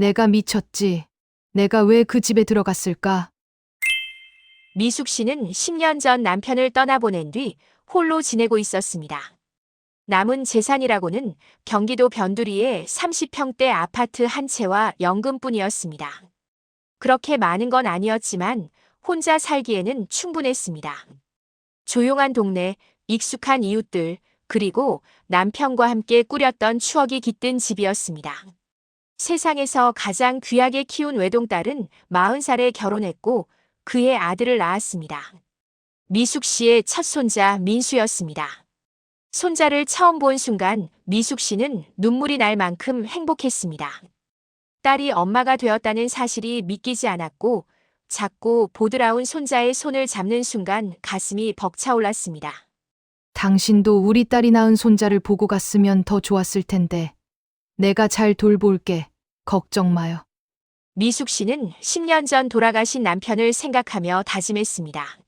내가 미쳤지. 내가 왜 그 집에 들어갔을까? 미숙 씨는 10년 전 남편을 떠나보낸 뒤 홀로 지내고 있었습니다. 남은 재산이라고는 경기도 변두리의 30평대 아파트 한 채와 연금뿐이었습니다. 그렇게 많은 건 아니었지만 혼자 살기에는 충분했습니다. 조용한 동네, 익숙한 이웃들, 그리고 남편과 함께 꾸렸던 추억이 깃든 집이었습니다. 세상에서 가장 귀하게 키운 외동딸은 40살에 결혼했고 그의 아들을 낳았습니다. 미숙 씨의 첫 손자 민수였습니다. 손자를 처음 본 순간 미숙 씨는 눈물이 날 만큼 행복했습니다. 딸이 엄마가 되었다는 사실이 믿기지 않았고 작고 보드라운 손자의 손을 잡는 순간 가슴이 벅차올랐습니다. 당신도 우리 딸이 낳은 손자를 보고 갔으면 더 좋았을 텐데. 내가 잘 돌볼게. 걱정 마요. 미숙 씨는 10년 전 돌아가신 남편을 생각하며 다짐했습니다.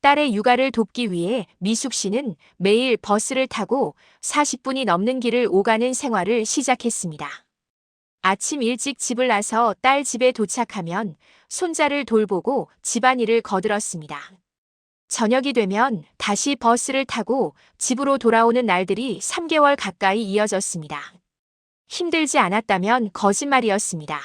딸의 육아를 돕기 위해 미숙 씨는 매일 버스를 타고 40분이 넘는 길을 오가는 생활을 시작했습니다. 아침 일찍 집을 나서 딸 집에 도착하면 손자를 돌보고 집안일을 거들었습니다. 저녁이 되면 다시 버스를 타고 집으로 돌아오는 날들이 3개월 가까이 이어졌습니다. 힘들지 않았다면 거짓말이었습니다.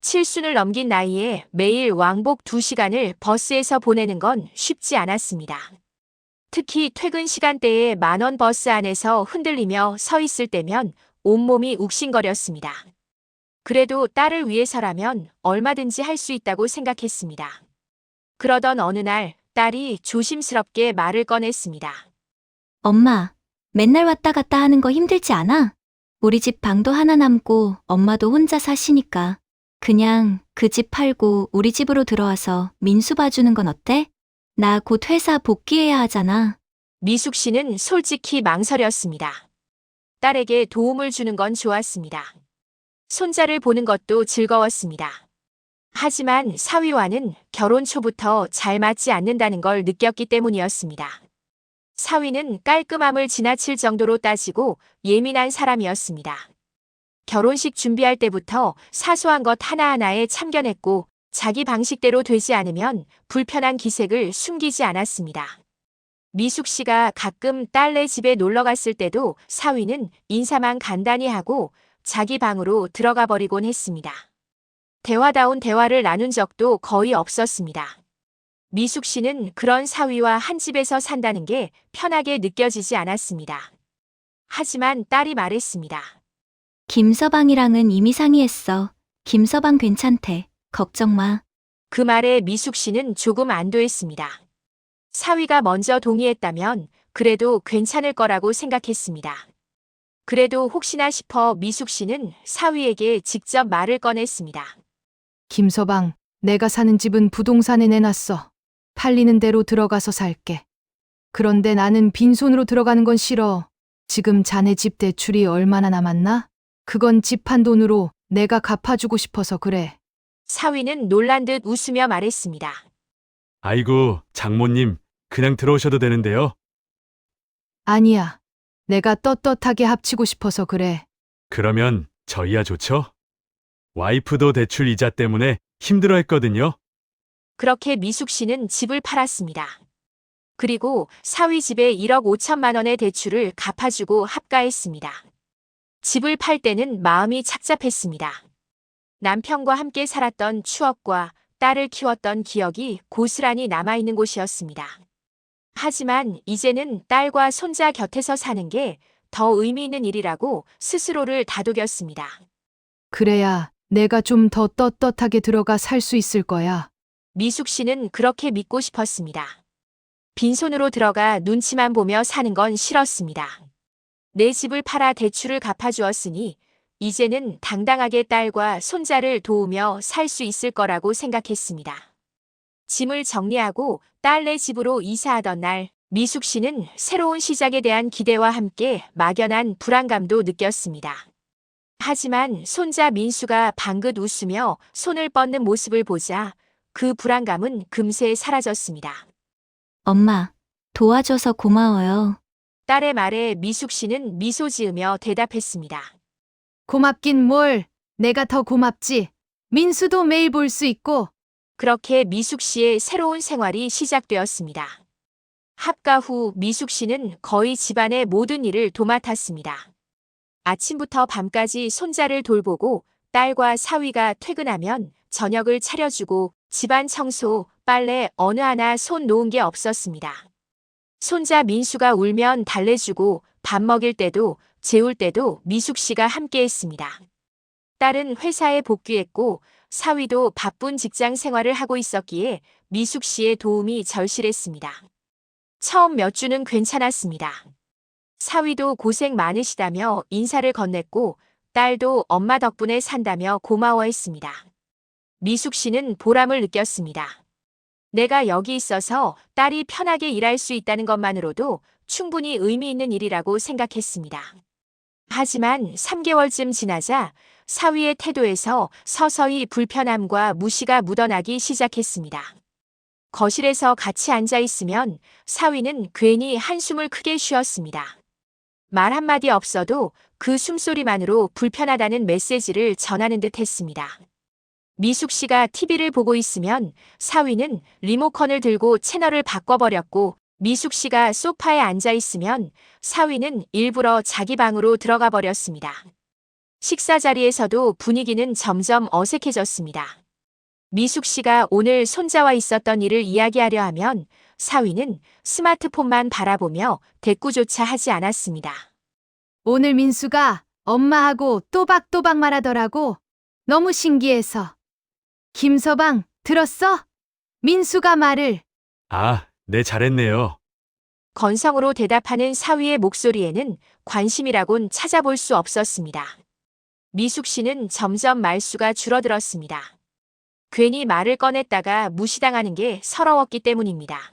칠순을 넘긴 나이에 매일 왕복 2시간을 버스에서 보내는 건 쉽지 않았습니다. 특히 퇴근 시간대에 만원 버스 안에서 흔들리며 서 있을 때면 온몸이 욱신거렸습니다. 그래도 딸을 위해서라면 얼마든지 할 수 있다고 생각했습니다. 그러던 어느 날 딸이 조심스럽게 말을 꺼냈습니다. 엄마, 맨날 왔다 갔다 하는 거 힘들지 않아? 우리 집 방도 하나 남고 엄마도 혼자 사시니까 그냥 그 집 팔고 우리 집으로 들어와서 민수 봐주는 건 어때? 나 곧 회사 복귀해야 하잖아. 미숙 씨는 솔직히 망설였습니다. 딸에게 도움을 주는 건 좋았습니다. 손자를 보는 것도 즐거웠습니다. 하지만 사위와는 결혼 초부터 잘 맞지 않는다는 걸 느꼈기 때문이었습니다. 사위는 깔끔함을 지나칠 정도로 따지고 예민한 사람이었습니다. 결혼식 준비할 때부터 사소한 것 하나하나에 참견했고 자기 방식대로 되지 않으면 불편한 기색을 숨기지 않았습니다. 미숙 씨가 가끔 딸네 집에 놀러 갔을 때도 사위는 인사만 간단히 하고 자기 방으로 들어가 버리곤 했습니다. 대화다운 대화를 나눈 적도 거의 없었습니다. 미숙 씨는 그런 사위와 한 집에서 산다는 게 편하게 느껴지지 않았습니다. 하지만 딸이 말했습니다. 김서방이랑은 이미 상의했어. 김서방 괜찮대. 걱정 마. 그 말에 미숙 씨는 조금 안도했습니다. 사위가 먼저 동의했다면 그래도 괜찮을 거라고 생각했습니다. 그래도 혹시나 싶어 미숙 씨는 사위에게 직접 말을 꺼냈습니다. 김서방, 내가 사는 집은 부동산에 내놨어. 팔리는 대로 들어가서 살게. 그런데 나는 빈손으로 들어가는 건 싫어. 지금 자네 집 대출이 얼마나 남았나? 그건 집판 돈으로 내가 갚아주고 싶어서 그래. 사위는 놀란 듯 웃으며 말했습니다. 아이고, 장모님, 그냥 들어오셔도 되는데요. 아니야. 내가 떳떳하게 합치고 싶어서 그래. 그러면 저희야 좋죠? 와이프도 대출 이자 때문에 힘들어 했거든요. 그렇게 미숙 씨는 집을 팔았습니다. 그리고 사위 집에 1억 5천만 원의 대출을 갚아주고 합가했습니다. 집을 팔 때는 마음이 착잡했습니다. 남편과 함께 살았던 추억과 딸을 키웠던 기억이 고스란히 남아있는 곳이었습니다. 하지만 이제는 딸과 손자 곁에서 사는 게 더 의미 있는 일이라고 스스로를 다독였습니다. 그래야 내가 좀 더 떳떳하게 들어가 살 수 있을 거야. 미숙 씨는 그렇게 믿고 싶었습니다. 빈손으로 들어가 눈치만 보며 사는 건 싫었습니다. 내 집을 팔아 대출을 갚아주었으니 이제는 당당하게 딸과 손자를 도우며 살 수 있을 거라고 생각했습니다. 짐을 정리하고 딸네 집으로 이사하던 날 미숙 씨는 새로운 시작에 대한 기대와 함께 막연한 불안감도 느꼈습니다. 하지만 손자 민수가 방긋 웃으며 손을 뻗는 모습을 보자 그 불안감은 금세 사라졌습니다. 엄마, 도와줘서 고마워요. 딸의 말에 미숙 씨는 미소 지으며 대답했습니다. 고맙긴 뭘. 내가 더 고맙지. 민수도 매일 볼 수 있고, 그렇게 미숙 씨의 새로운 생활이 시작되었습니다. 합가 후 미숙 씨는 거의 집안의 모든 일을 도맡았습니다. 아침부터 밤까지 손자를 돌보고 딸과 사위가 퇴근하면 저녁을 차려주고 집안 청소, 빨래 어느 하나 손 놓은 게 없었습니다. 손자 민수가 울면 달래주고 밥 먹일 때도 재울 때도 미숙 씨가 함께 했습니다. 딸은 회사에 복귀했고 사위도 바쁜 직장 생활을 하고 있었기에 미숙 씨의 도움이 절실했습니다. 처음 몇 주는 괜찮았습니다. 사위도 고생 많으시다며 인사를 건넸고 딸도 엄마 덕분에 산다며 고마워했습니다. 미숙 씨는 보람을 느꼈습니다. 내가 여기 있어서 딸이 편하게 일할 수 있다는 것만으로도 충분히 의미 있는 일이라고 생각했습니다. 하지만 3개월쯤 지나자 사위의 태도에서 서서히 불편함과 무시가 묻어나기 시작했습니다. 거실에서 같이 앉아 있으면 사위는 괜히 한숨을 크게 쉬었습니다. 말 한마디 없어도 그 숨소리만으로 불편하다는 메시지를 전하는 듯 했습니다. 미숙 씨가 TV를 보고 있으면 사위는 리모컨을 들고 채널을 바꿔버렸고 미숙 씨가 소파에 앉아 있으면 사위는 일부러 자기 방으로 들어가 버렸습니다. 식사 자리에서도 분위기는 점점 어색해졌습니다. 미숙 씨가 오늘 손자와 있었던 일을 이야기하려 하면 사위는 스마트폰만 바라보며 대꾸조차 하지 않았습니다. 오늘 민수가 엄마하고 또박또박 말하더라고. 너무 신기해서. 김서방, 들었어? 민수가 말을. 아, 네, 잘했네요. 건성으로 대답하는 사위의 목소리에는 관심이라곤 찾아볼 수 없었습니다. 미숙 씨는 점점 말수가 줄어들었습니다. 괜히 말을 꺼냈다가 무시당하는 게 서러웠기 때문입니다.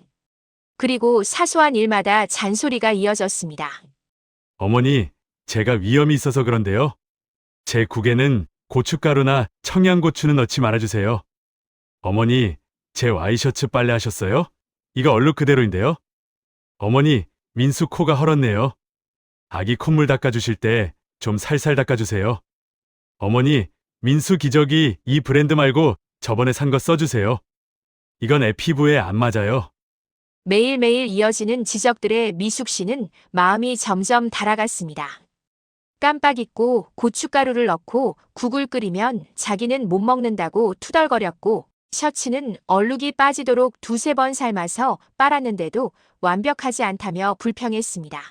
그리고 사소한 일마다 잔소리가 이어졌습니다. 어머니, 제가 위험이 있어서 그런데요. 제 국에는 고춧가루나 청양고추는 넣지 말아주세요. 어머니, 제 와이셔츠 빨래 하셨어요? 이거 얼룩 그대로인데요. 어머니, 민수 코가 헐었네요. 아기 콧물 닦아주실 때 좀 살살 닦아주세요. 어머니, 민수 기저귀 이 브랜드 말고 저번에 산 거 써주세요. 이건 애 피부에 안 맞아요. 매일매일 이어지는 지적들에 미숙 씨는 마음이 점점 달아갔습니다. 깜빡 잊고 고춧가루를 넣고 국을 끓이면 자기는 못 먹는다고 투덜거렸고 셔츠는 얼룩이 빠지도록 두세 번 삶아서 빨았는데도 완벽하지 않다며 불평했습니다.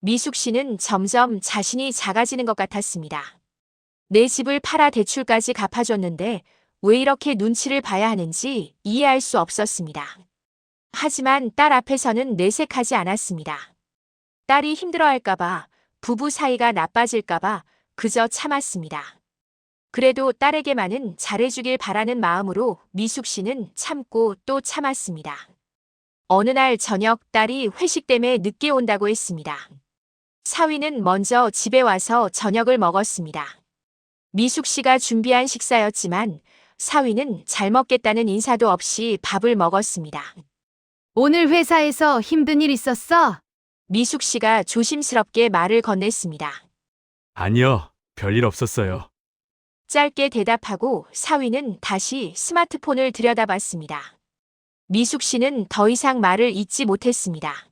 미숙 씨는 점점 자신이 작아지는 것 같았습니다. 내 집을 팔아 대출까지 갚아줬는데 왜 이렇게 눈치를 봐야 하는지 이해할 수 없었습니다. 하지만 딸 앞에서는 내색하지 않았습니다. 딸이 힘들어할까봐, 부부 사이가 나빠질까봐 그저 참았습니다. 그래도 딸에게만은 잘해주길 바라는 마음으로 미숙 씨는 참고 또 참았습니다. 어느 날 저녁 딸이 회식 때문에 늦게 온다고 했습니다. 사위는 먼저 집에 와서 저녁을 먹었습니다. 미숙 씨가 준비한 식사였지만 사위는 잘 먹겠다는 인사도 없이 밥을 먹었습니다. 오늘 회사에서 힘든 일 있었어? 미숙 씨가 조심스럽게 말을 건넸습니다. 아니요, 별일 없었어요. 짧게 대답하고 사위는 다시 스마트폰을 들여다봤습니다. 미숙 씨는 더 이상 말을 잇지 못했습니다.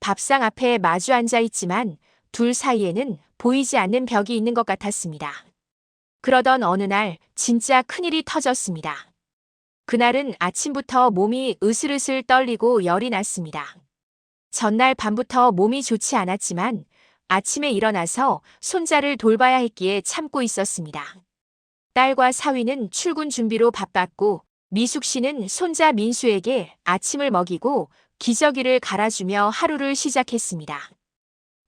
밥상 앞에 마주 앉아 있지만 둘 사이에는 보이지 않는 벽이 있는 것 같았습니다. 그러던 어느 날 진짜 큰일이 터졌습니다. 그날은 아침부터 몸이 으슬으슬 떨리고 열이 났습니다. 전날 밤부터 몸이 좋지 않았지만 아침에 일어나서 손자를 돌봐야 했기에 참고 있었습니다. 딸과 사위는 출근 준비로 바빴고 미숙 씨는 손자 민수에게 아침을 먹이고 기저귀를 갈아주며 하루를 시작했습니다.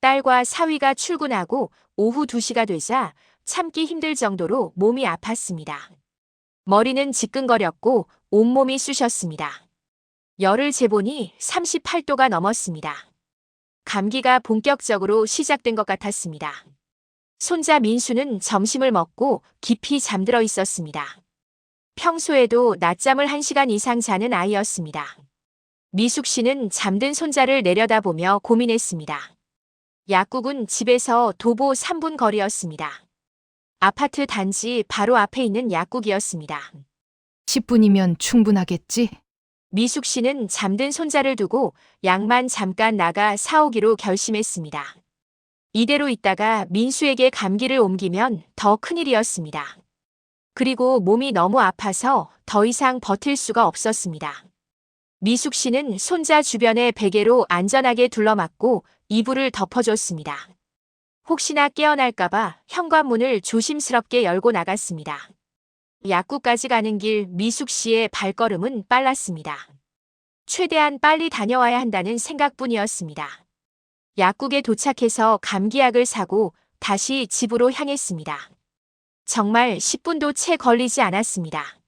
딸과 사위가 출근하고 오후 2시가 되자 참기 힘들 정도로 몸이 아팠습니다. 머리는 지끈거렸고 온몸이 쑤셨습니다. 열을 재보니 38도가 넘었습니다. 감기가 본격적으로 시작된 것 같았습니다. 손자 민수는 점심을 먹고 깊이 잠들어 있었습니다. 평소에도 낮잠을 1시간 이상 자는 아이였습니다. 미숙 씨는 잠든 손자를 내려다보며 고민했습니다. 약국은 집에서 도보 3분 거리였습니다. 아파트 단지 바로 앞에 있는 약국이었습니다. 10분이면 충분하겠지? 미숙 씨는 잠든 손자를 두고 약만 잠깐 나가 사오기로 결심했습니다. 이대로 있다가 민수에게 감기를 옮기면 더 큰일이었습니다. 그리고 몸이 너무 아파서 더 이상 버틸 수가 없었습니다. 미숙 씨는 손자 주변에 베개로 안전하게 둘러맞고 이불을 덮어줬습니다. 혹시나 깨어날까봐 현관문을 조심스럽게 열고 나갔습니다. 약국까지 가는 길 미숙 씨의 발걸음은 빨랐습니다. 최대한 빨리 다녀와야 한다는 생각뿐이었습니다. 약국에 도착해서 감기약을 사고 다시 집으로 향했습니다. 정말 10분도 채 걸리지 않았습니다.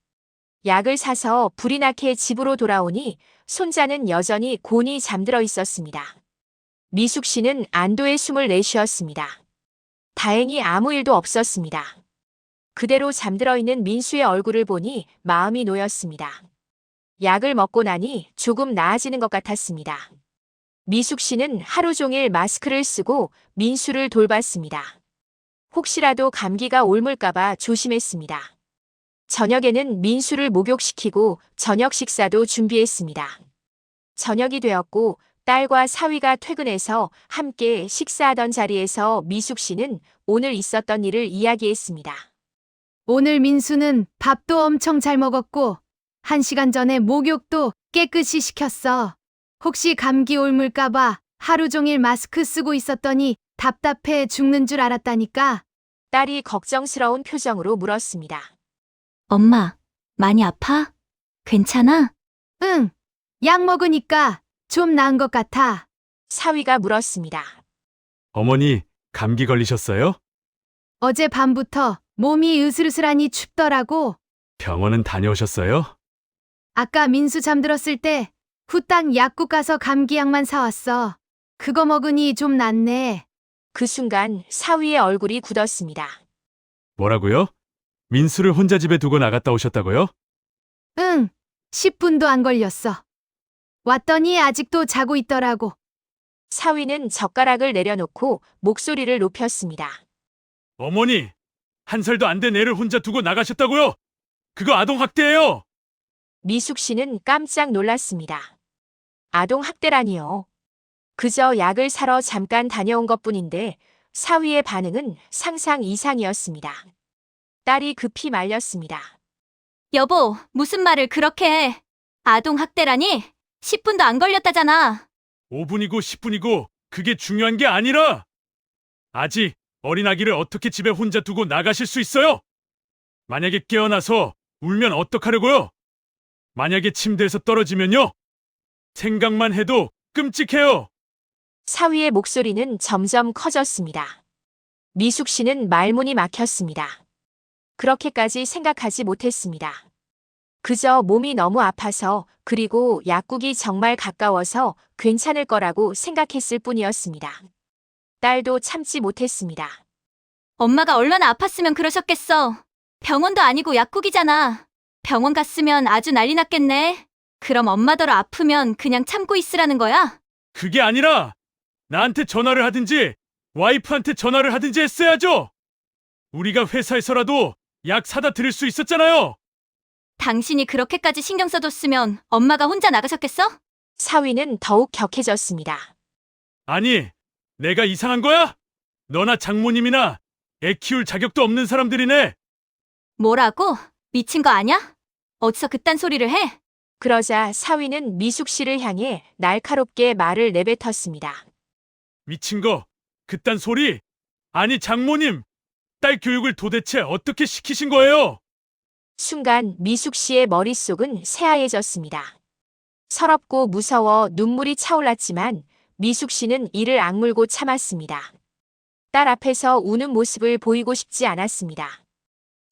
약을 사서 불이 나게 집으로 돌아오니 손자는 여전히 곤히 잠들어 있었습니다. 미숙 씨는 안도의 숨을 내쉬었습니다. 다행히 아무 일도 없었습니다. 그대로 잠들어 있는 민수의 얼굴을 보니 마음이 놓였습니다. 약을 먹고 나니 조금 나아지는 것 같았습니다. 미숙 씨는 하루 종일 마스크를 쓰고 민수를 돌봤습니다. 혹시라도 감기가 옮을까봐 조심했습니다. 저녁에는 민수를 목욕시키고 저녁 식사도 준비했습니다. 저녁이 되었고 딸과 사위가 퇴근해서 함께 식사하던 자리에서 미숙 씨는 오늘 있었던 일을 이야기했습니다. 오늘 민수는 밥도 엄청 잘 먹었고, 한 시간 전에 목욕도 깨끗이 시켰어. 혹시 감기 옮을까봐 하루 종일 마스크 쓰고 있었더니 답답해 죽는 줄 알았다니까. 딸이 걱정스러운 표정으로 물었습니다. 엄마, 많이 아파? 괜찮아? 응, 약 먹으니까 좀 나은 것 같아. 사위가 물었습니다. 어머니, 감기 걸리셨어요? 어제 밤부터 몸이 으슬으슬하니 춥더라고. 병원은 다녀오셨어요? 아까 민수 잠들었을 때 후딱 약국 가서 감기약만 사왔어. 그거 먹으니 좀 낫네. 그 순간 사위의 얼굴이 굳었습니다. 뭐라고요? 민수를 혼자 집에 두고 나갔다 오셨다고요? 응, 10분도 안 걸렸어. 왔더니 아직도 자고 있더라고. 사위는 젓가락을 내려놓고 목소리를 높였습니다. 어머니, 한 살도 안 된 애를 혼자 두고 나가셨다고요? 그거 아동학대예요! 미숙 씨는 깜짝 놀랐습니다. 아동 학대라니요. 그저 약을 사러 잠깐 다녀온 것 뿐인데 사위의 반응은 상상 이상이었습니다. 딸이 급히 말렸습니다. 여보, 무슨 말을 그렇게 해? 아동학대라니? 10분도 안 걸렸다잖아. 5분이고 10분이고 그게 중요한 게 아니라! 아직 어린아기를 어떻게 집에 혼자 두고 나가실 수 있어요? 만약에 깨어나서 울면 어떡하려고요? 만약에 침대에서 떨어지면요? 생각만 해도 끔찍해요! 사위의 목소리는 점점 커졌습니다. 미숙 씨는 말문이 막혔습니다. 그렇게까지 생각하지 못했습니다. 그저 몸이 너무 아파서 그리고 약국이 정말 가까워서 괜찮을 거라고 생각했을 뿐이었습니다. 딸도 참지 못했습니다. 엄마가 얼마나 아팠으면 그러셨겠어. 병원도 아니고 약국이잖아. 병원 갔으면 아주 난리 났겠네. 그럼 엄마더러 아프면 그냥 참고 있으라는 거야? 그게 아니라 나한테 전화를 하든지 와이프한테 전화를 하든지 했어야죠. 우리가 회사에서라도 약 사다 드릴 수 있었잖아요. 당신이 그렇게까지 신경 써줬으면 엄마가 혼자 나가셨겠어? 사위는 더욱 격해졌습니다. 아니, 내가 이상한 거야? 너나 장모님이나 애 키울 자격도 없는 사람들이네. 뭐라고? 미친 거 아냐? 어디서 그딴 소리를 해? 그러자 사위는 미숙 씨를 향해 날카롭게 말을 내뱉었습니다. 미친 거, 그딴 소리. 아니, 장모님, 딸 교육을 도대체 어떻게 시키신 거예요? 순간 미숙 씨의 머릿속은 새하얘졌습니다. 서럽고 무서워 눈물이 차올랐지만 미숙 씨는 이를 악물고 참았습니다. 딸 앞에서 우는 모습을 보이고 싶지 않았습니다.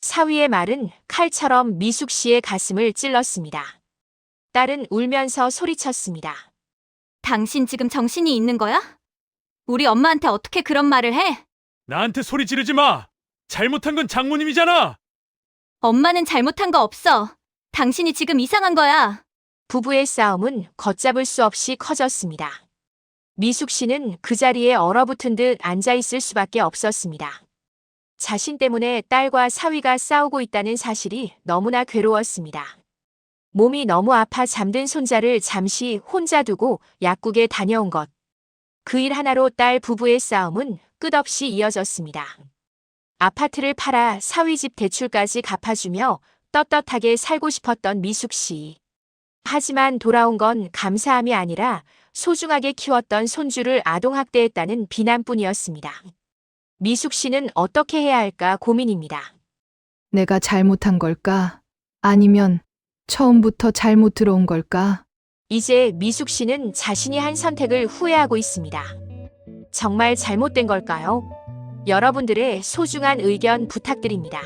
사위의 말은 칼처럼 미숙 씨의 가슴을 찔렀습니다. 딸은 울면서 소리쳤습니다. 당신 지금 정신이 있는 거야? 우리 엄마한테 어떻게 그런 말을 해? 나한테 소리 지르지 마. 잘못한 건 장모님이잖아. 엄마는 잘못한 거 없어. 당신이 지금 이상한 거야. 부부의 싸움은 걷잡을 수 없이 커졌습니다. 미숙 씨는 그 자리에 얼어붙은 듯 앉아 있을 수밖에 없었습니다. 자신 때문에 딸과 사위가 싸우고 있다는 사실이 너무나 괴로웠습니다. 몸이 너무 아파 잠든 손자를 잠시 혼자 두고 약국에 다녀온 것. 그 일 하나로 딸 부부의 싸움은 끝없이 이어졌습니다. 아파트를 팔아 사위 집 대출까지 갚아주며 떳떳하게 살고 싶었던 미숙 씨. 하지만 돌아온 건 감사함이 아니라 소중하게 키웠던 손주를 아동학대했다는 비난뿐이었습니다. 미숙 씨는 어떻게 해야 할까 고민입니다. 내가 잘못한 걸까? 아니면 처음부터 잘못 들어온 걸까? 이제 미숙 씨는 자신이 한 선택을 후회하고 있습니다. 정말 잘못된 걸까요? 여러분들의 소중한 의견 부탁드립니다.